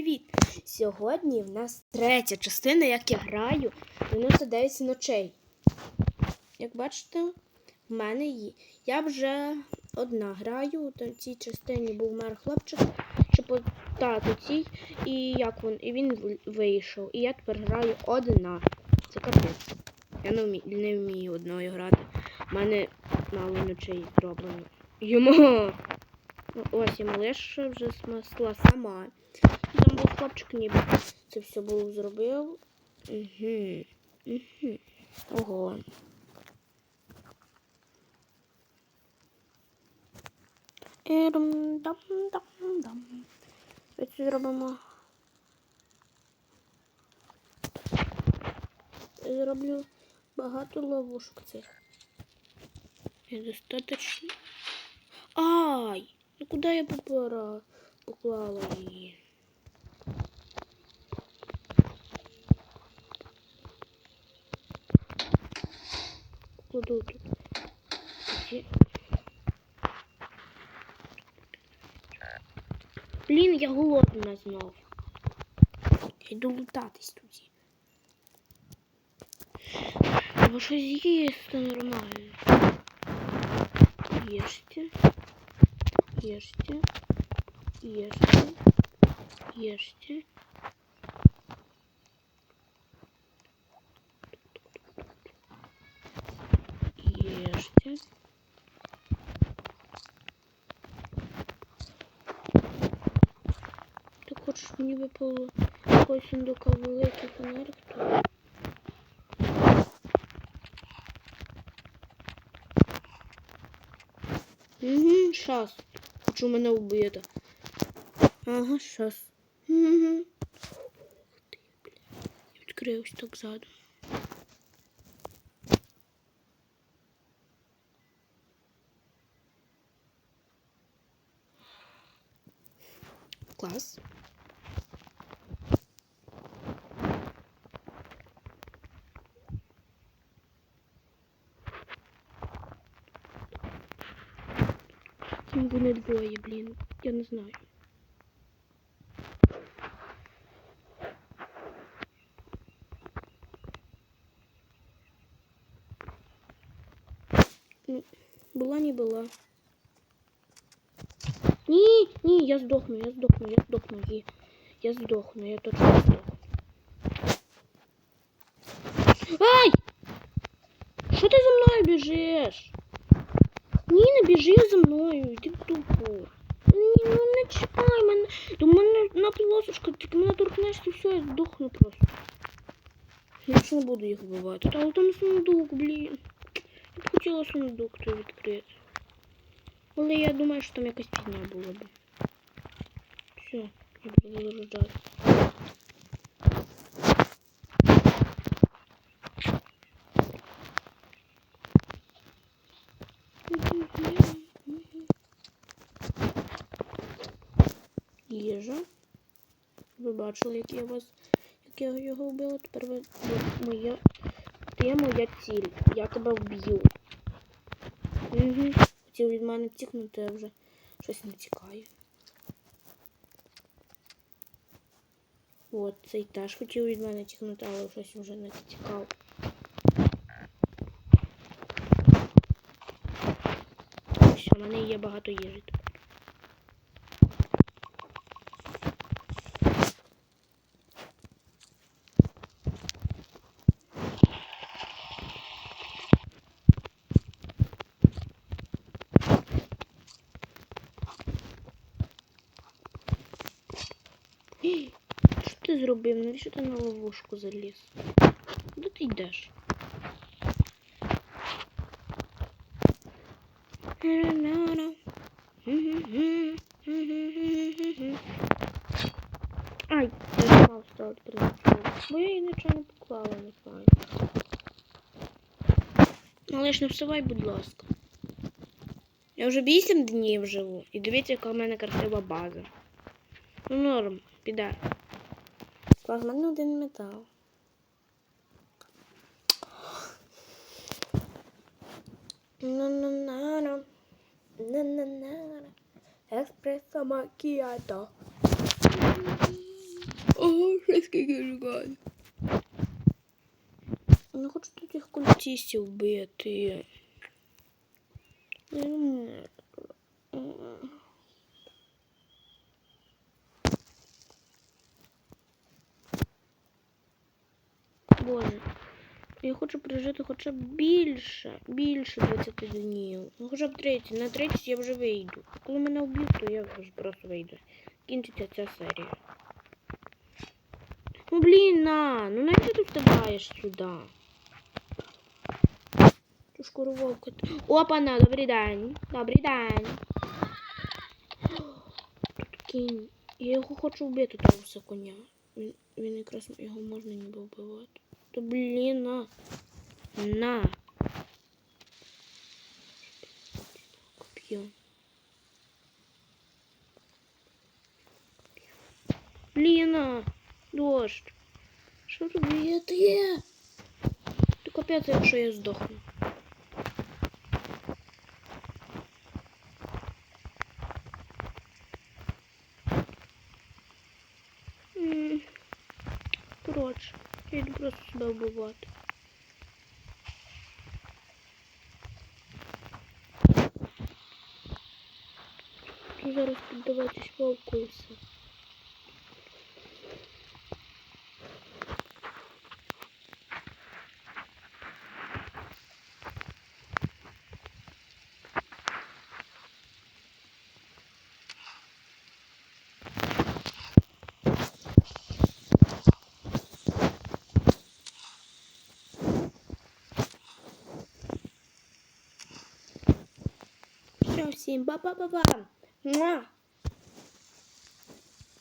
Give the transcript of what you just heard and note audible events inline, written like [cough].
Привіт! Сьогодні в нас третя частина, як я граю 99 ночей. Як бачите, в мене є. Я вже одна граю. У цій частині був мер хлопчик, що по тату цій, і як він, і він вийшов. І я тепер граю одна. Це капець. Я не вмію, не вмію одною грати. У мене мало ночей зроблено. Йому! Ось і малиша вже смасла сама. Там був хлопчик, ніби це все було зробив. Угу. Угу. Ого. Ірм, дам, дам, дам. Ось зробимо. Зроблю багато ловушок цих. Недостаточно. Ай! Ну куди я попора поклала її? Кладу тут. Блін, я голодна знов. Йду лутатись тут. Треба щось їсти нормально. Їжте. Їжте. Їжте. Їжте. Їжте. Ти хочеш мені випало якогось сундука великий фонарик тут? Угу, щас. Хочу мене вбити. Ага, щас. Угу. Я відкриюсь так ззаду. Клас. Ким вони двоє, блін. Я не знаю. Ну, Була не була. Ні, ні, я здохну, я здохну, я здохну. Ні. Я здохну, я точно здохну. Ай! Що ти за мною біжиш? Ні, не біжи за мною, йди в тупо. Ні, ну не чекай мене. До мене на полосочка, тільки мене торкнешся, все, я здохну просто. Я більше не буду їх вбивати. Та але там сундук, блін. Я б хотіла сундук той відкрити. Але я думаю, що там якась фігня була б. Все, я буду вирождати. Їжа. Ви бачили, як я вас, як я його вбила. Тепер ви моя. Ти моя ціль. Я тебе вб'ю. Угу. Хотів від мене тікнути, а вже щось не тікає. От, цей теж хотів від мене тікнути, але щось вже не тікав. Все, в мене є багато їжі [gasps] Що ти зробив? Навіщо ти на ловушку заліз? Куди ти йдеш? Ай, я мав ставити принципу. Бо я її нічого не поклала, не знаю. Але ж не вставай, будь ласка. Я вже 8 днів живу. І дивіться, яка в мене красива база. Ну, норм, піде. В мене один метал. На-на-на-на. На-на-на. Еспресо макіато. вбиваю. Не хочу тут їх культистів вбити. Я не можу. Боже, я хочу прожити хоча б більше, більше 20 днів. Ну хоча б 30. На 30 я вже вийду. Коли мене вб'ють, то я вже просто вийду. Кінчиться ця серія. Ну блін, на, ну навіщо ти встигаєш сюди? Ти ж корововка. Опана, добрий день. Добрий день. Тут кінь. Я його хочу вбити, того все коня. Він, він якраз його можна ніби вбивати. То блін, на. На. Коп'є. Блін, дощ. Що робити? То капець, якщо я здохну. М, Коротше, я йду просто себе вбивати. Зараз піддаватись вовку і все. iyisin. Baba baba. Mua.